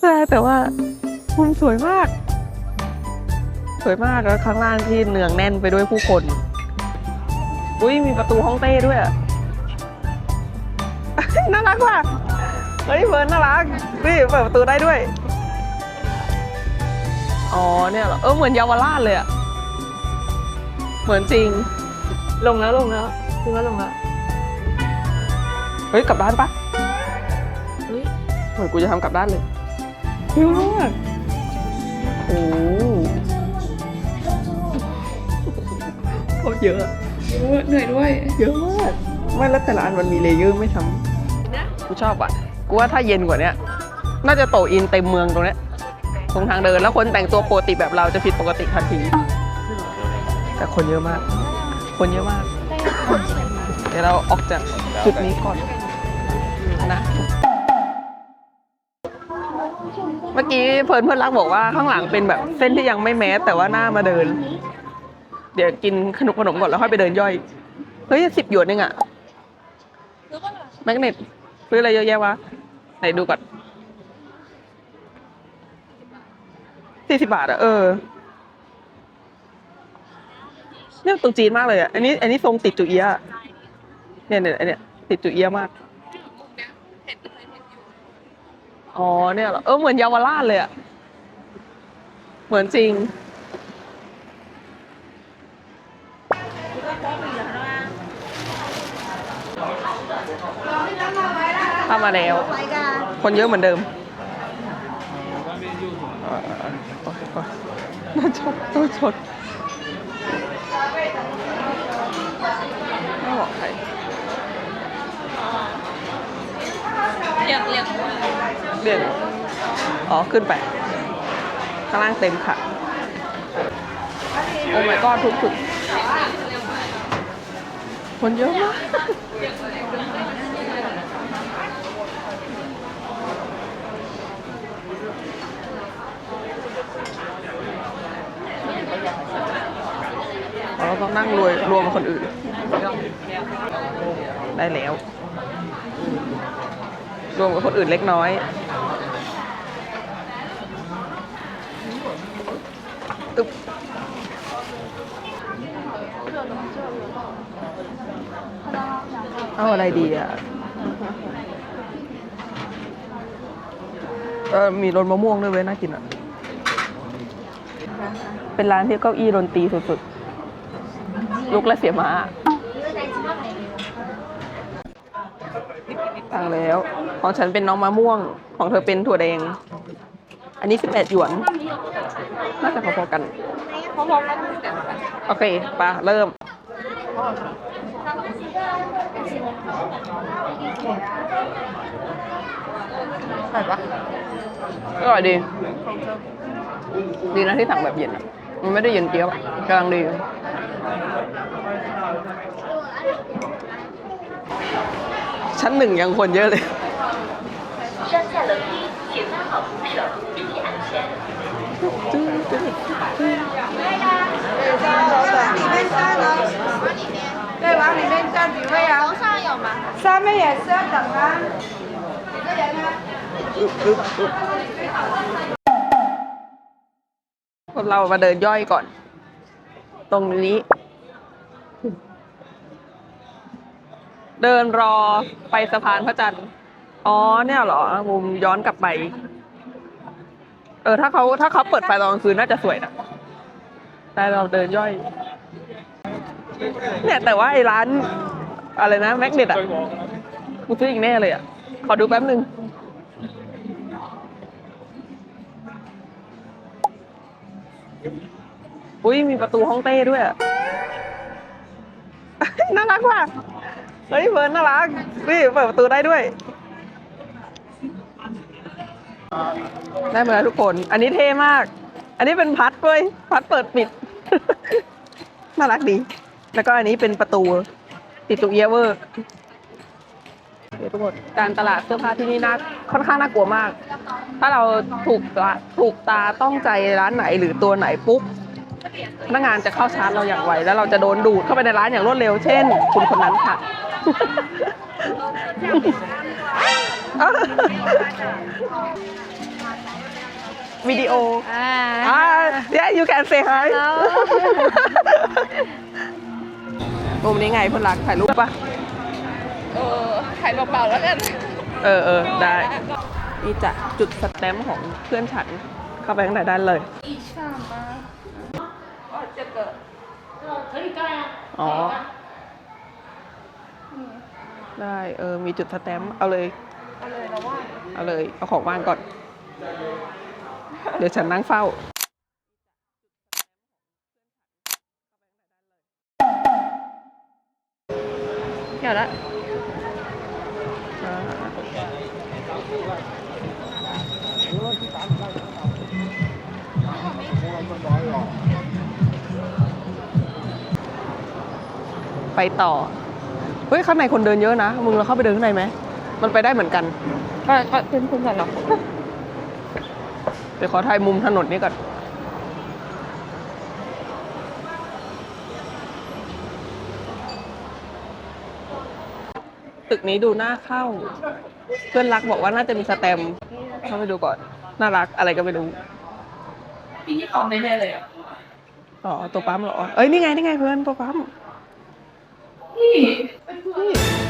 ใช่แต่ว่ามุมสวยมาก สวยมากแล้วข้างล่างที่เนืองแน่นไปด้วยผู้คน อุ้ยมีประตูห้องเต้ด้วยอะน่ารักว่ะเฮ้ยเฟิร์นน่ารักนี่เปิดประตูได้ด้วย อ๋อเนี่ยเหรอเออเหมือนเยาวราชเลยอะเหมือนจริง ลงแล้วลงแล้วคือว่าลงแล้วเฮ้ยกลับด้านปะเฮ้ยเหมือนกูจะทำกลับด้านเลย เยอะมากโอ้โคตรเยอะเยอะเหนื่อยด้วย เยอะมากไม่แล้วแต่ละอันมันมีเลเยอร์ไม่ซ้ำกูชอบอะ กูว่าถ้าเย็นกว่าเนี้ย น่าจะโตอินเต็มเมืองตรงเนี้ยตรงทางเดินแล้วคนแต่งตัวปกติแบบเราจะผิดปกติทันทีแต่คนเยอะมาก คนเยอะมาก เดี๋ยวเราออกจากจุดนี้ก่อน มื่อกี้เพื่อนเพื่อนรักบอกว่าข้างหลังเป็นแบบเส้นที่ยังไม่แมสแต่ว่าหน้ามาเดิน เดี๋ยวกินขนมขนมก่อนแล้วค่อยไปเดินย่อย เฮ้ยสิบหยวนเองอะแมกเนตซื้ออะไรเยอะแยะวะ ไหนดูก่อนสี่สิบบาทอะเออเนี่ยตรงจีนมากเลยอะอันนี้ อันนี้ทรงติดจุเอียะเนี่ยเนี่ยอันเนี่ยติดจุเอียะมาก อ๋อเนี่ยเหรอเออเหมือนเยาวราชเลยอะเหมือนจริง เข้ามาแล้ว คนเยอะเหมือนเดิมอ่อโอ๊ยโอ๊ยน่าชดน่าชดไม่บอกใคร เรียกเรียก เรียนอ๋อ ขึ้นไป ข้างล่างเต็มค่ะ โอ้ my god ทุกจุดคนเยอะมากเราต้องนั่งรวยรวมกับคนอื่น ได้แล้ว รวมกับคนอื่นเล็กน้อย เอาอะไรดีอะเออมีรสมะม่วงด้วยเว้ยน่ากินอะ เป็นร้านที่เก้าอี้ดนตรีสุดๆ ลุกและเสียม้าตั้งแล้ว ของฉันเป็นน้องมะม่วง ของเธอเป็นถั่วแดง อันนี้ 18 หยวน น่าจะพอๆกันพร้อมๆกันแต่โอเคปะเริ่ม ใช่ปะอร่อยดี ดีนะที่สั่งแบบเย็นอะมันไม่ได้เย็นเจี๊ยบอะกำลังดีชั้นหนึ่งยังคนเยอะเลย 山下楼梯，请拉好扶手，注意安全。里面站呢？对，往里面站几位啊？楼上有吗？上面也是要等啊。几个人啊？ พวกเรามาเดินย่อยก่อน ตรงนี้ เดินรอไปสะพานพระจันทร์ อ๋อเนี่ยเหรอ มุมย้อนกลับไป เออ ถ้าเขาถ้าเขาเปิดไฟตอนกลางคืนน่าจะสวยนะ แต่เราเดินย่อย เนี่ยแต่ว่าไอ้ร้าน อะไรนะแม็กเนตอะกูซื้ออีกแน่เลยอะ ขอดูแป๊บนึงอุ้ยมีประตูห้องเต้ด้วยน่ารักว่ะเฮ้ยเฟิร์นน่ารักนี่เปิดประตูได้ด้วย ได้มาแล้วทุกคน อันนี้เท่มาก อันนี้เป็นพัดเว้ยพัดเปิดปิด น่ารักดี แล้วก็อันนี้เป็นประตูติดตุเอียเวอร์เดี๋ยวทุกคนการตลาดเสื้อผ้าที่นี่น่าค่อนข้างน่ากลัวมาก ถ้าเราถูกตาถูกตาต้องใจร้านไหนหรือตัวไหนปุ๊บพนักงานจะเข้าชาร์จเราอย่างไวแล้วเราจะโดนดูดเข้าไปในร้านอย่างรวดเร็วเช่น คุณคนนั้นค่ะ好วิดีโออ่าอ่า yeah you can say hi มุมนี้ไงเพื่อนรักถ่ายรูปปะเออถ่ายเบาๆแล้วกันเออเออได้ นี่จะจุดสแตมป์ของเพื่อนฉันเข้าไปข้างในด้านเลยอีชามาอ๋อเจะเกิดอ๋อได้เออมีจุดสแตมป์เอาเลย เอาเลยแล้วว่าเอาเลย เอาของวางก่อน เดี๋ยวฉันนั่งเฝ้า ยวละไปต่อ เฮ้ย ข้างในคนเดินเยอะนะ มึงเราเข้าไปเดินข้างในไหม มันไปได้เหมือนกันก็ก็เพื่อนเพื่อนกันหรอเดี๋ยวขอถ่ายมุมถนนนี้ก่อน ตึกนี้ดูน่าเข้า เพื่อนรักบอกว่าน่าจะมีสแตมป์เข้าไปดูก่อน น่ารักอะไรก็ไม่รู้ปีนี้ของแน่ๆเลยอะอ๋อตัวปั๊มเหรอ เอ้ยนี่ไงนี่ไงเพื่อนตัวปั๊มนี่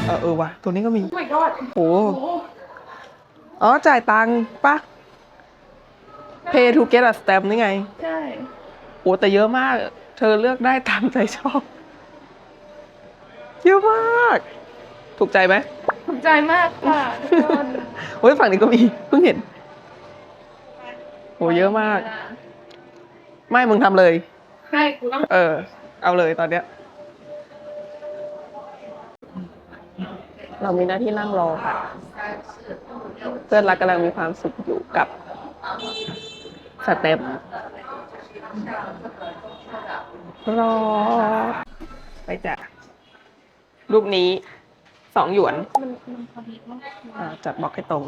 เออเออว่ะตัวนี้ก็มีโอ้ my god โอ้อ๋อจ่ายตังค์ปะ pay to get a stamp นี่ไง ใช่โอ้แต่เยอะมาก เธอเลือกได้ตามใจชอบ เยอะมาก ถูกใจไหมภูมิใจมากค่ะทุกคนโอ้ยฝั่งนี้ก็มีเพิ่งเห็นโอ้เยอะมาก ไม่มึงทำเลยใช่กูต้องเออ เอาเลยตอนเนี้ย เรามีหน้าที่นั่งรอค่ะ เพื่อนรักกำลังมีความสุขอยู่กับสเต็ปรอ ไปจ้ะรูปนี้ สองหยวนมันมันพอดีมากอ่าจัดบล็อกให้ตรง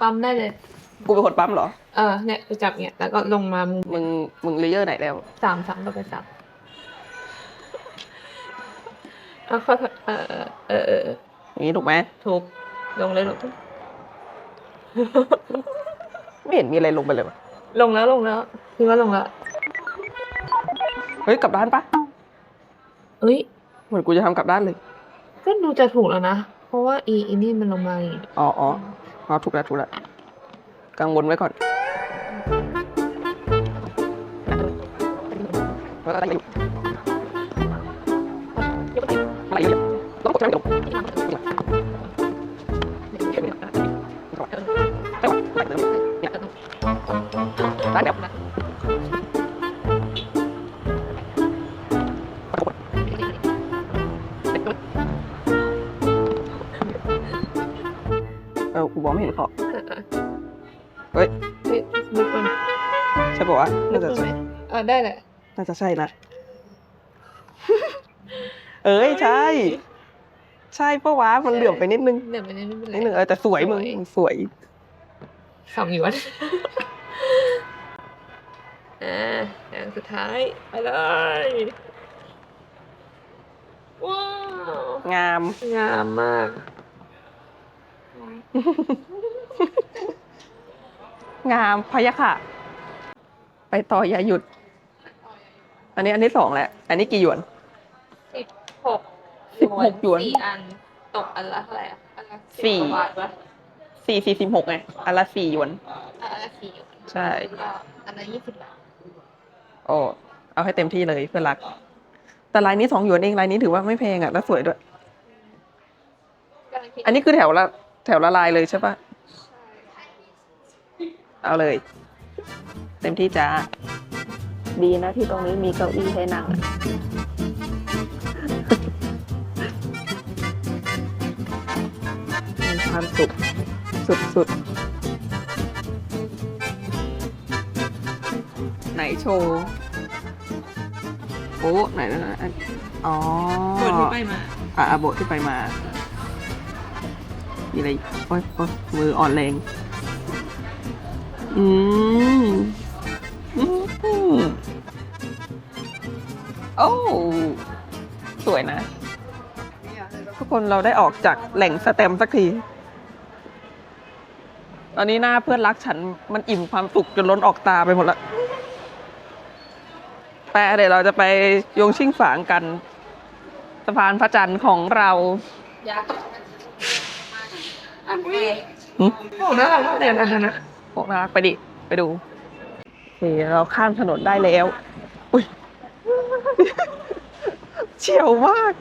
ปั๊มได้เลย กูเป็นคนปั๊มเหรอ เออเนี่ยไปจับเนี่ยแล้วก็ลงมามุมมึงมึงเลเยอร์ไหนแล้ว สามสามก็ไปสามเอาค่อยๆเออเออเออเอออย่างนี้ถูกไหมถูกลงเลยลงไม่เห็นมีอะไรลงไปเลยวะลงแล้วลงแล้วคือว่าลงแล้ว เฮ้ยกลับด้านปะเอ้ย เหมือนกูจะทำกลับด้านเลย ก็ดูจะถูกแล้วนะ เพราะว่าอีอีนี่มันลงมาอย่างงี้อ๋ออ๋ออ๋อถูกแล้วถูกแล้วกังวลไว้ก่อนอะไรอยู่อะไรอยู่ต้องกดใช่ไหมได้แล้ว เออกูมองไม่เห็นขอบเฮ้ยเฮ้ยลุกมันใช่ป่าวะลุน่ากจะมันไหมใช่อ่าได้แหละน่าจะใช่นะเอ้ยใช่ ใช่ปะวะมันเหลื่อมไปนิดนึงเดี๋ยวมันไม่เป็นไรนิดนึงเออแต่สวยมึงสวยมึงสวยสองหยวนอ่าอย่างสุดท้ายไปเลยว้าวงาม งามมาก งามพะยะค่ะ ไปต่ออย่าหยุด อันนี้อันที่สองแหละ อันนี้กี่หยวน สิบหกสิบหกหยวน สี่อัน ตกอันละเท่าไหร่อะอันละสี่ กว่าบาทปะสี่สี่สิบหกไงอันละสี่หยวนอะอันละสี่หยวนใช่ ก็อันละยี่สิบบาทโอ้เอาให้เต็มที่เลยเพื่อนรัก แต่ลายนี้สองหยวนเองลายนี้ถือว่าไม่แพงอะ แล้วสวยด้วย กำลังคิดอันนี้คือแถวละ แถวละลายเลยใช่ปะเอาเลย เต็มที่จ้าดีนะที่ตรงนี้มีเก้าอี้ให้นั่งอะมีความสุขสุดๆ ไหนโชว์โอ้ไหนนะอันอ๋อส่วนที่ไปมา อะอะโบทที่ไปมา มีอะไรโอ๊ยโอ๊ยมืออ่อนแรง อืมอืมโอ้สวยนะ ทุกคนเราได้ออกจากแหล่งสแตมสักที ตอนนี้หน้าเพื่อนรักฉันมันอิ่มความสุขจนล้นออกตาไปหมดละแปเดี๋ยวเราจะไปโยงชิ่งฝางกัน สะพานพระจันทร์ของเรา โอ้น่ารักมากเลยอันนั้นนะพวกน่ารักไปดิ ไปดูโอเคเราข้ามถนนได้แล้ว อุ้ย เฉียวมาก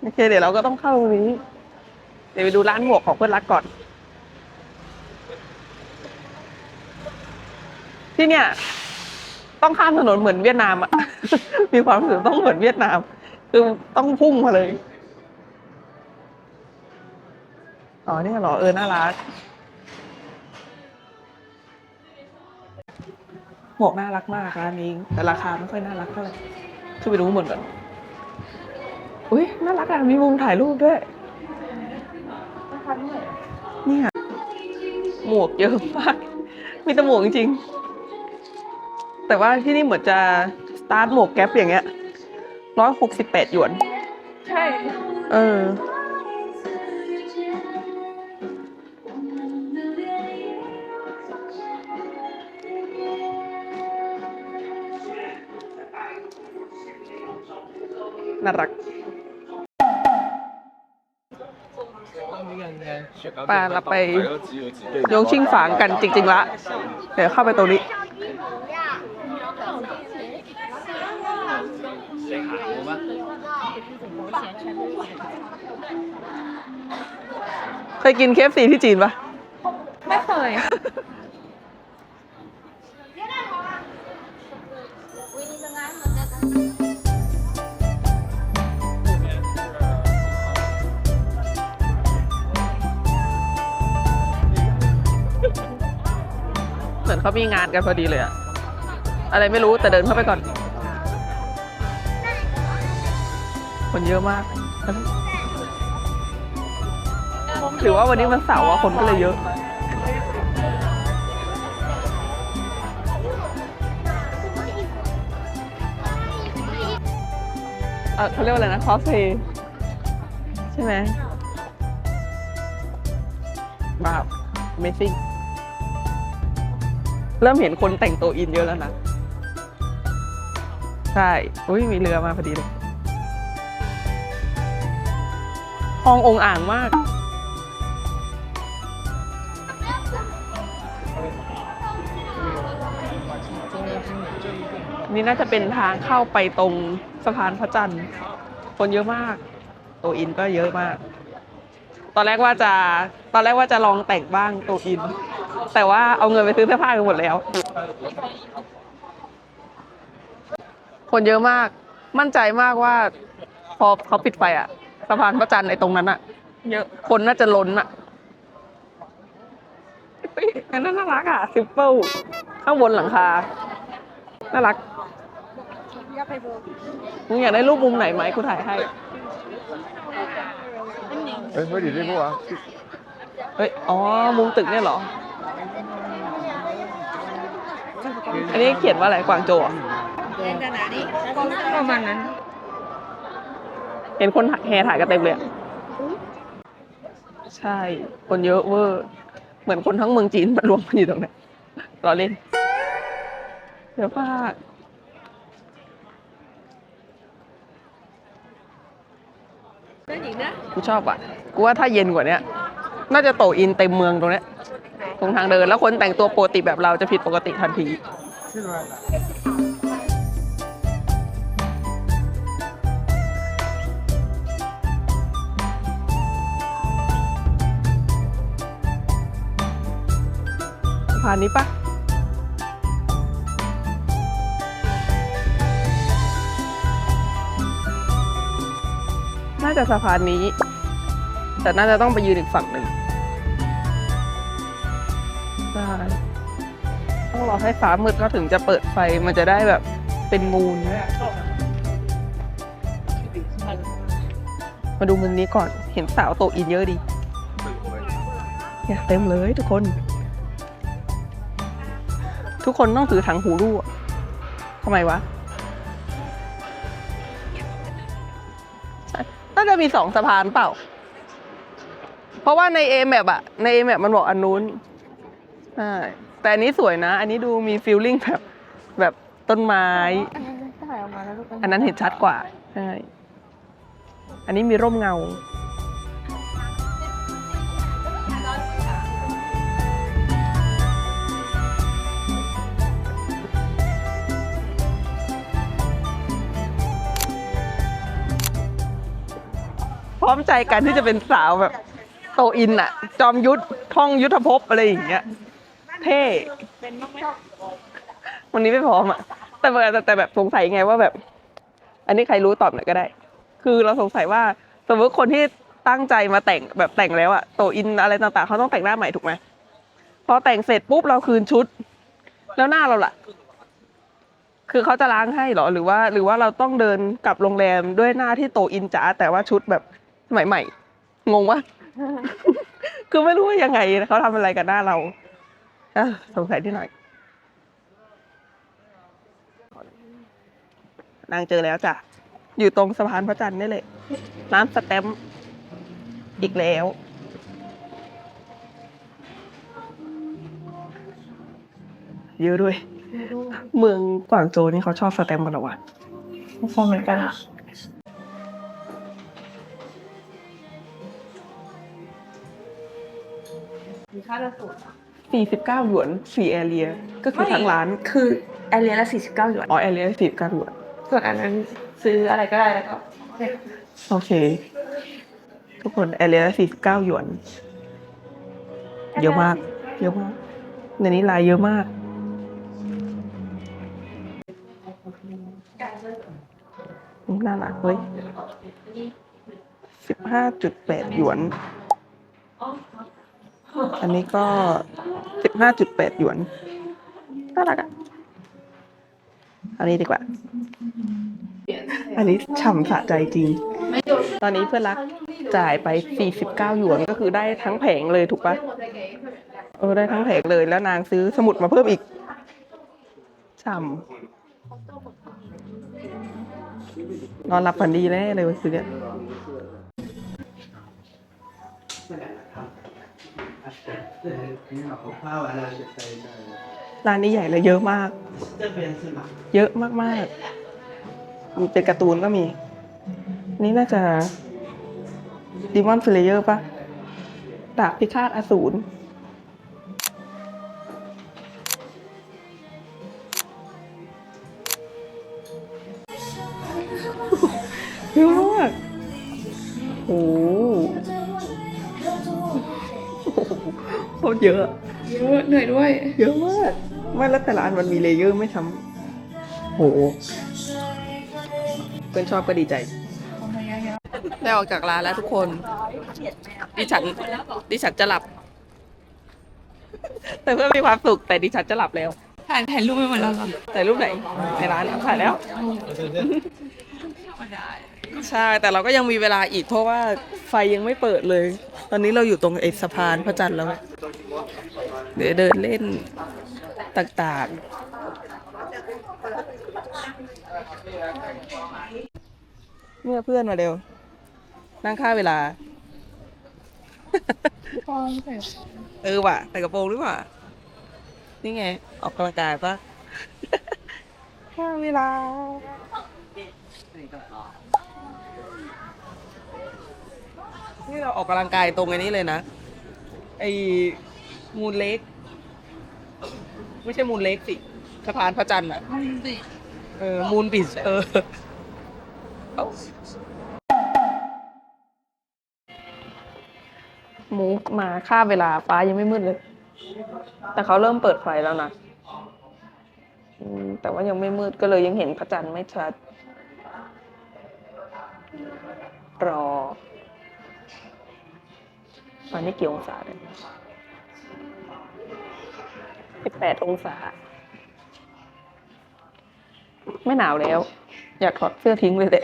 โอเค เดี๋ยวเราก็ต้องเข้าตรงนี้ เดี๋ยวไปดูร้านหมวกของเพื่อนรักก่อน ที่เนี่ย ต้องข้ามถนนเหมือนเวียดนามอะ มีความรู้สึกต้องเหมือนเวียดนาม คือต้องพุ่งมาเลย อ๋อเนี่ยเหรอเออน่ารักหมวกน่ารักมากร้านนี้แต่ราคาไม่ค่อยน่ารักเท่าไหร่ช่วยไปดูข้างบนก่อนอุ้ยน่ารักอะมีมุมถ่ายรูปด้วยเนี่ยหมวกเยอะมาก มีแต่หมวกจริงๆแต่ว่าที่นี่เหมือนจะสตาร์ทหมวกแก๊ปอย่างเงี้ยร้อยหกสิบแปดหยวน ใช่ เออ ปลาเราไปโยงชิงฝางกันจริง ๆ ละ เดี๋ยวเข้าไปตรงนี้ เคยกินเคฟซีที่จีนปะ เขามีงานกันพอดีเลยอะอะไรไม่รู้แต่เดินเข้าไปก่อน คนเยอะมาก หรือว่าวันนี้มันเสาร์อะคนก็เลยเยอะ เออเขาเรียกว่าอะไรนะคอสเพย์ใช่ไหมแบบ Amazing เริ่มเห็นคนแต่งตัวอินเยอะแล้วนะ ใช่ อุ้ยมีเรือมาพอดีเลยห้ององอ่างมาก นี่น่าจะเป็นทางเข้าไปตรงสะพานพระจันทร์ คนเยอะมาก ตัวอินก็เยอะมาก ตอนแรกว่าจะ ตอนแรกว่าจะลองแต่งบ้างตัวอิน แต่ว่าเอาเงินไปซื้อเสื้อผ้าไปหมดแล้ว คนเยอะมาก มั่นใจมากว่า พอเขาปิดไฟอะสะพานพระจันทร์ในตรงนั้นอะเยอะคนน่าจะล้นอะอันนั้นน่ารักอะซิมเปิลข้างบนหลังคา น่ารักมึงอยากได้รูปมุมไหนไหมกูถ่ายให้ เฮ้ยไม่ดีดีพวกอะเฮ้ย อ๋อ มุมตึกเนี่ยเหรอ อันนี้เขียนว่าอะไรกวางโจวเหรอประมาณนั้น เห็นคนแห่ถ่ายกันเต็มเลยอะใช่ คนเยอะเวอร์ เหมือนคนทั้งเมืองจีนมารวมกันอยู่ตรงนี้รอเล่น เดี๋ยวป้ากกูชอบอะ กูว่าถ้าเย็นกว่าเนี้ย น่าจะโตอินเต็มเมืองตรงเนี้ย ตรงทางเดิน แล้วคนแต่งตัวปกติแบบเราจะผิดปกติทันทีสะพานนี้ปะน่าจะสะพานนี้ แต่น่าจะต้องไปยืนอีกฝั่งหนึ่ง ต้องรอให้ฟ้ามืดเขาถึงจะเปิดไฟมันจะได้แบบเป็นมูล มาดูมุมนี้ก่อนเห็นสาวโตอินเยอะดีเนี่ยเต็มเลยทุกคน ทุกคนต้องถือถังหูรูอะทำไมวะน่าจะมีสองสะพานเปล่า เพราะว่าใน A map อะใน A map มันบอกอันนู้นใช่ แต่อันนี้สวยนะ อันนี้ดูมีฟีลลิ่งแบบแบบต้นไม้ ถ่ายออกมาแล้วทุกคนอันนั้นเห็นชัดกว่าใช่อันนี้มีร่มเงา พร้อมใจกันที่จะเป็นสาวแบบ โตอินอะจอมยุทธท่องยุทธภพอะไรอย่างเงี้ย เท่วันนี้ไม่พร้อมอะแต่แบบแต่แต่แบบสงสัยไงว่าแบบ อันนี้ใครรู้ตอบหน่อยก็ได้ คือเราสงสัยว่าสมมติคนที่ตั้งใจมาแต่งแบบแต่งแล้วอะโตอินอะไรต่างๆเขาต้องแต่งหน้าใหม่ถูกไหมพอแต่งเสร็จปุ๊บเราคืนชุด แล้วหน้าเราล่ะ คือเขาจะล้างให้เหรอหรือว่า หรือว่าเราต้องเดินกลับโรงแรมด้วยหน้าที่โตอินจ๋าแต่ว่าชุดแบบใหม่ๆงงวะคือไม่รู้ว่ายังไงเขาทำอะไรกับหน้าเรา อะสงสัยที่หน่อย นางเจอแล้วจ้ะ อยู่ตรงสะพานพระจันทร์นี่เลยร้านสแตมป์อีกแล้ว เยอะด้วย เมืองกวางโจวนี่เขาชอบสแตมป์กันเหรอวะฟอร์เหมือนกันมีค่าละสูตร สี่สิบเก้าหยวนสี่แอเรีย ก็คือทั้งร้าน คือแอเรียละ49หยวน อ๋อแอเรียสี่สิบเก้าหยวน ส่วนอันนั้นซื้ออะไรก็ได้แล้วก็โอเค ทุกคนแอเรียสี่สิบเก้าหยวน เยอะมาก เยอะมาก ในนี้ลายเยอะมาก น่ารักเว้ยสิบห้าจุดแปดหยวน อันนี้ก็สิบห้าจุดแปดหยวนน่ารักอะอันนี้ดีกว่า อันนี้ฉ่ำสะใจจริง ตอนนี้เพื่อนรักจ่ายไป 49 หยวนก็คือได้ทั้งแผงเลยถูกปะเออได้ทั้งแผงเลยแล้วนางซื้อสมุดมาเพิ่มอีกฉ่ำนอนหลับฝันดีแน่เลยวันซื้อเนี่ ร้านนี้ใหญ่เลยเยอะมาก เยอะมากๆมีเป็นการ์ตูนก็มี นี่น่าจะดีมอน s เลเยอร์ปะดาบพิฆาตอสูรเยอะมากโอ้ โคตรเยอะ เยอะเหนื่อยด้วย เยอะมากไม่แล้วแต่ละอันมันมีเลเยอร์ไม่ซ้ำโหเพื่อนชอบก็ดีใจ ได้ออกจากร้านแล้วทุกคน ดิฉัน ดิฉันจะหลับ แต่เพื่อนมีความสุขแต่ดิฉันจะหลับแล้ว ถ่ายถ่ายรูปไปหมดแล้วเหรอแต่รูปไหน ในร้านถ่ายแล้ว ใช่ แต่เราก็ยังมีเวลาอีกเพราะว่าไฟยังไม่เปิดเลย ตอนนี้เราอยู่ตรงไอ้สะพานพระจันทร์แล้ว เดี๋ยวเดินเล่นต่างๆ เมื่อเพื่อนมาเร็ว นั่งค่าเวลา เออว่ะใส่กระโปรงหรือเปล่า นี่ไง ออกกำลังกายปะค่าเวลา นี่เราออกกำลังกายตรงไอ้นี้เลยนะ ไอ้มูนเล็ก ไม่ใช่มูนเล็กสิสะพานพระจันทร์อะเออ มูนบิชเออเอ้ามูฟมาค่าเวลาฟ้ายังไม่มืดเลย แต่เขาเริ่มเปิดไฟแล้วนะอืมแต่ว่ายังไม่มืดก็เลยยังเห็นพระจันทร์ไม่ชัด รอ ตอนนี้กี่องศาเนี่ยสิบแปดองศา ไม่หนาวแล้ว อยากถอดเสื้อทิ้งเลยเด็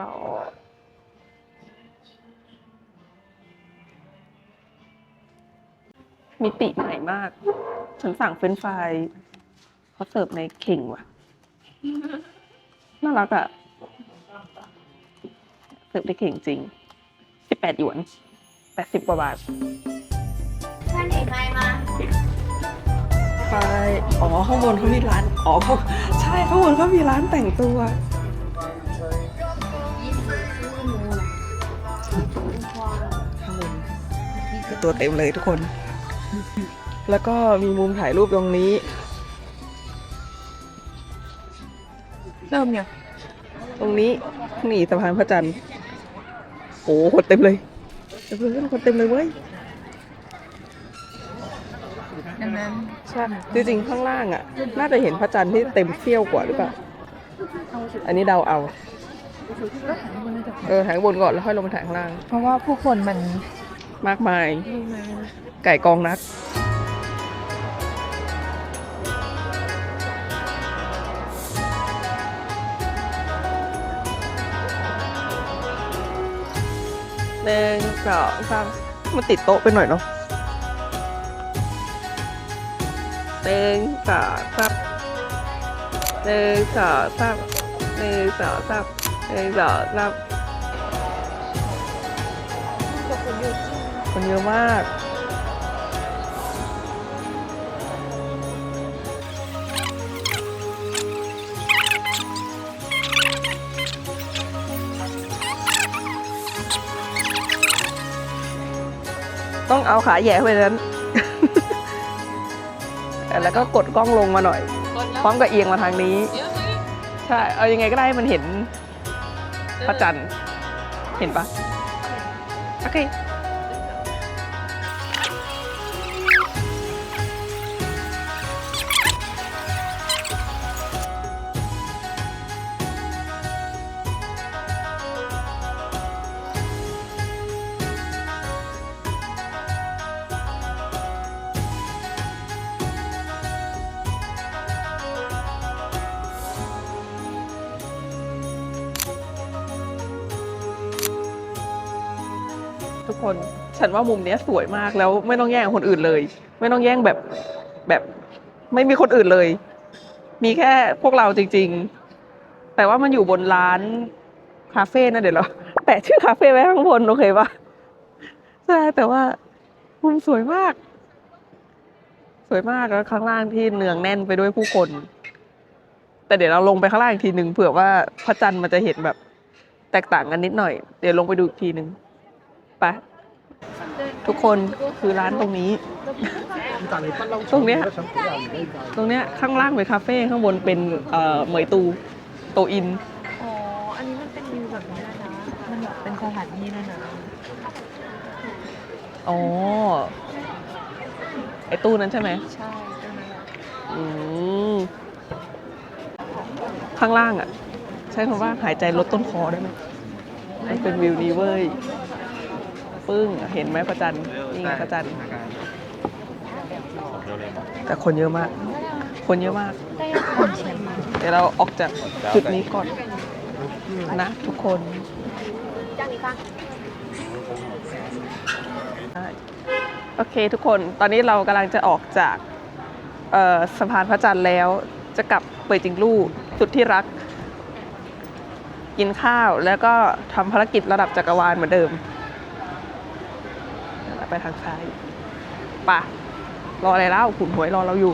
รอมิติใหม่มาก ฉันสั่งเฟรนฟรายเขาเสิร์ฟในเข่งว่ะ น่ารักอะเนึกได้เก่งจริง 18 หยวน 80 กว่าบาทท่านเอกนามาไปอ๋อ ข้างบนเขามีร้าน อ๋อใช่ ข้างบนเขามีร้านแต่งตัวตัวเต็มเลยทุกคน แล้วก็มีมุมถ่ายรูปตรงนี้ เริ่มเนี่ย ตรงนี้ นี่สะพานพระจันทร์ โอ้คนเต็มเลยเต็มเลยคนเต็มเลยเว้ยดังนั้นใช่จริงๆข้างล่างอะ น่าจะเห็นพระจันทร์ที่เต็มเสี้ยวกว่าหรือเปล่า อันนี้เดาเอา เออถ่ายข้างบนก่อนแล้วค่อยลงมาถ่ายข้างล่าง เพราะว่าผู้คนมันมากมาย ไก่กองนัด หนึ่งสองสามมันติดโต๊ะไปหน่อยเนาะหนึ่งสองสามหนึ่งสองสามหนึ่งสองสามหนึ่งสองสามคนเยอะมาก ต้องเอาขาแหย่ไปนั้น แล้วก็กดกล้องลงมาหน่อย พร้อมกับเอียงมาทางนี้ ใช่ เอายังไงก็ได้ให้มันเห็นพระจันทร์ เห็นปะโอเค ฉันว่ามุมเนี้ยสวยมากแล้วไม่ต้องแย่งคนอื่นเลย ไม่ต้องแย่งแบบแบบไม่มีคนอื่นเลย มีแค่พวกเราจริง ๆ แต่ว่ามันอยู่บนร้านคาเฟ่นะเดี๋ยวเราแปะชื่อคาเฟ่ไว้ข้างบนโอเคปะใช่แต่ว่ามุมสวยมาก สวยมากแล้วข้างล่างที่เนืองแน่นไปด้วยผู้คน แต่เดี๋ยวเราลงไปข้างล่างอีกทีหนึ่งเผื่อว่าพระจันทร์มันจะเห็นแบบ แตกต่างกันนิดหน่อย เดี๋ยวลงไปดูอีกทีหนึ่งไป ทุกคนคือร้านตรงนี้ ตรงเนี้ยตรงเนี้ยข้างล่างเป็นคาเฟ่ข้างบนเป็นเอ่อเหมยตูโตอินอ๋ออันนี้มันเป็นวิวแบบนี้นะมันแบบเป็นสถานที่ด้วยนะอ๋อไอตู้นั้นใช่ไหมใช่ตรงนั้นแหละอืมข้างล่างอะ ใช้คำว่าหายใจลดต้นคอได้ไหมมันเป็นวิวนี้เว้ย ปึ้งเห็นไหมพระจันทร์นี่ไงพระจันทร์แต่คนเยอะมาก คนเยอะมาก เดี๋ยวเราออกจากจุดนี้ก่อนนะทุกคนได้โอเคทุกคนตอนนี้เรากำลังจะออกจากเอ่อสะพานพระจันทร์แล้วจะกลับเปยจิงลู่สุดที่รัก กินข้าวแล้วก็ทำภารกิจระดับจักรวาลเหมือนเดิม ไปทางซ้ายป่ะรออะไรแล้วขุนหวยรอเราอยู่